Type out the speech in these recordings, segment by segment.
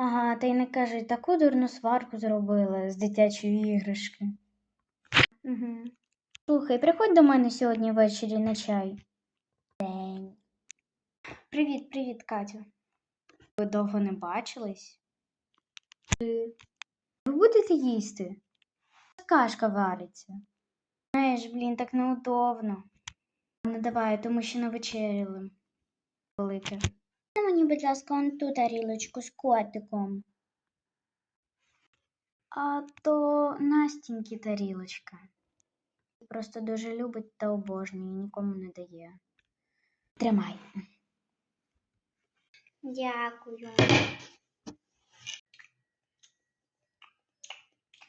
Ага, та й не кажи, таку дурну сварку зробила з дитячої іграшки. Угу. Слухай, приходь до мене сьогодні ввечері на чай. День. Привіт, привіт, Катю. Ви довго не бачились? Ви будете їсти? Кашка вариться. Знаєш, блін, так неудобно. Не давай, тому що не вечеряли. Велике. Мені, будь ласка, он ту тарілочку з котиком. А то Настіньки тарілочка. Просто дуже любить та обожнює, нікому не дає. Тримай. Дякую.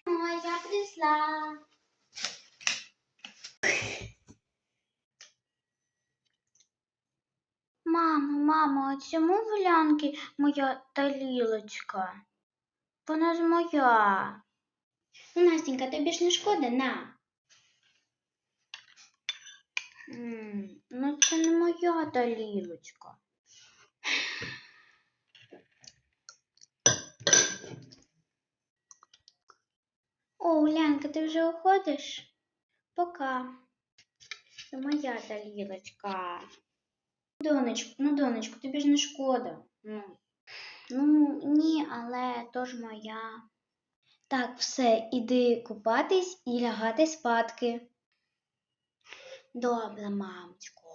Ой, я прийшла. Мамо, мамо, а чому в Лянки моя тарілочка? Вона ж моя. Настенька, тобі ж не шкода, на. М, Ну, це не моя тарілочка. О, Улянка, ти вже уходиш? Пока. Це моя тарілочка. Донечку, ну, донечку, тобі ж не шкода. Ну, ну ні, але то ж моя. Так, все, іди купатись і лягати спадки. Добре, мамочку.